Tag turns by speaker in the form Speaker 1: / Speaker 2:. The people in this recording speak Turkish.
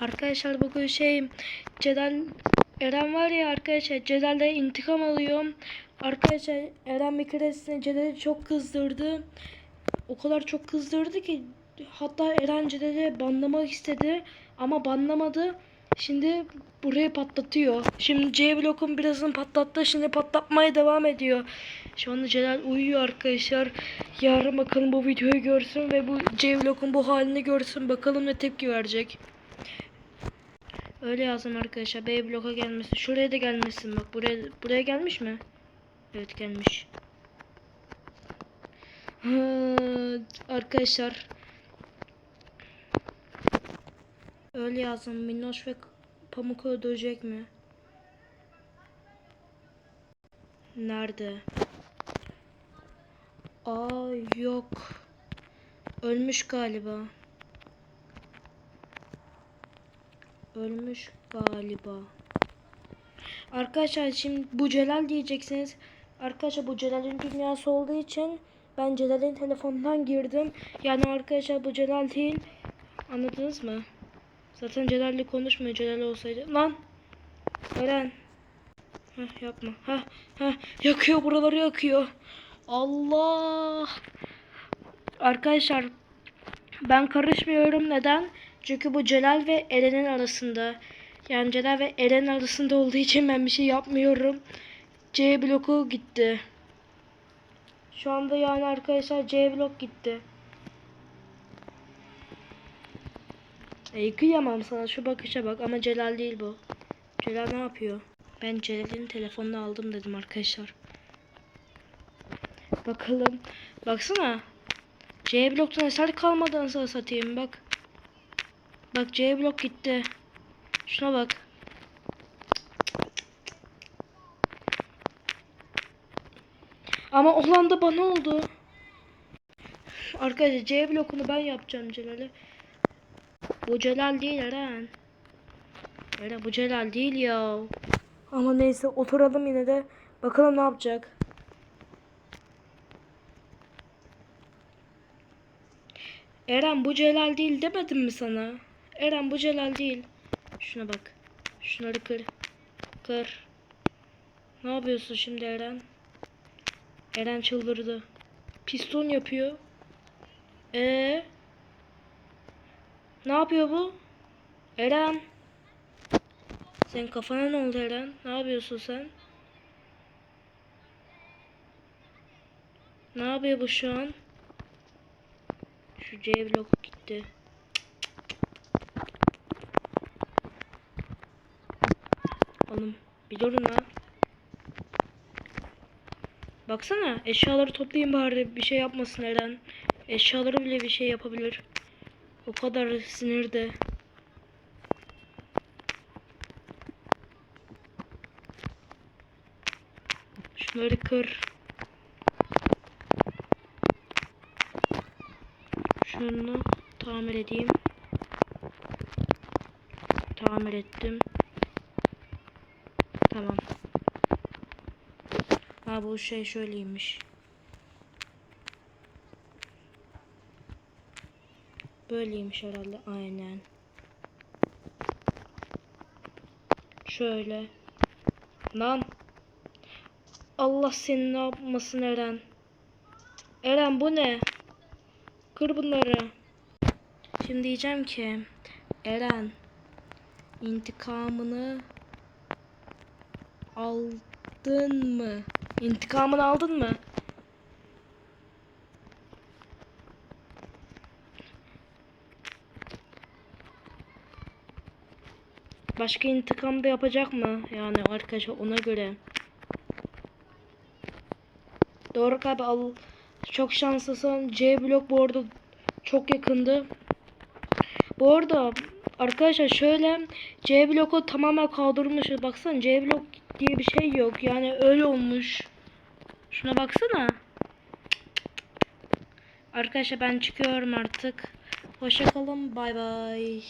Speaker 1: Arkadaşlar bugün şey Celal Eren var ya arkadaşlar Celal'de intikam alıyorum. Arkadaşlar Eren bir keresinde Celal'i çok kızdırdı. O kadar çok kızdırdı ki hatta Eren Celal'i banlamak istedi ama banlamadı. Şimdi burayı patlatıyor. Şimdi C blokun birazını patlattı. Şimdi patlatmaya devam ediyor. Şu anda Celal uyuyor arkadaşlar. Yarın bakalım bu videoyu görsün ve bu C blokun bu halini görsün. Bakalım ne tepki verecek. Öyle yazdım arkadaşlar. B bloka gelmesin. Şuraya da gelmesin bak. Buraya buraya gelmiş mi? Evet gelmiş. Arkadaşlar. Öyle yazdım. Minnoş ve Pamuk öldürecek mi? Nerede? Aa yok. Ölmüş galiba. Ölmüş galiba. Arkadaşlar şimdi bu Celal diyeceksiniz. Arkadaşlar bu Celal'in dünyası olduğu için ben Celal'in telefonundan girdim. Yani arkadaşlar bu Celal değil. Anladınız mı? Zaten Celal'le konuşmuyor. Celal olsaydı. Lan! Eren. Heh, yapma. Heh, heh. Yakıyor buraları yakıyor. Allah! Arkadaşlar ben karışmıyorum. Neden? Çünkü bu Celal ve Eren'in arasında. Yani Celal ve Eren arasında olduğu için ben bir şey yapmıyorum. C bloku gitti. Şu anda yani arkadaşlar C blok gitti. E, kıyamam sana şu bakışa bak ama Celal değil bu. Celal ne yapıyor? Ben Celal'in telefonunu aldım dedim arkadaşlar. Bakalım. Baksana. C bloktan eser kalmadı anasını satayım bak. Bak C blok gitti. Şuna bak. Ama olan da bana oldu. Arkadaşlar C blokunu ben yapacağım Celal'e. Bu Celal değil Eren. Eren bu Celal değil ya. Ama neyse oturalım yine de. Bakalım ne yapacak. Eren bu Celal değil demedim mi sana? Eren bu Celal değil. Şuna bak. Şunları kır. Kır. Ne yapıyorsun şimdi Eren? Eren çıldırdı. Piston yapıyor. Ee? Ne yapıyor bu? Eren. Senin kafana ne oldu Eren? Ne yapıyorsun sen? Ne yapıyor bu şu an? Şu C blok gitti. Bir durun lan. Baksana eşyaları toplayayım bari bir şey yapmasın Eren. Eşyaları bile bir şey yapabilir. O kadar sinirde. Şunları kır. Şunu tamir edeyim. Tamir ettim. Ha bu şey şöyleymiş. Böyleymiş herhalde aynen. Şöyle. Lan. Allah seni ne yapmasın Eren. Eren bu ne? Kır bunları. Şimdi diyeceğim ki Eren intikamını aldın mı? İntikamını aldın mı? Başka intikam da yapacak mı? Yani arkadaşlar ona göre. Doğru abi al. Çok şanslısın. C blok bu arada çok yakındı. Bu arada arkadaşlar şöyle C bloku tamamen kaldırılmış. Baksana C blok diye bir şey yok. Yani öyle olmuş. Şuna baksana. Arkadaşlar ben çıkıyorum artık. Hoşçakalın. Bay bay.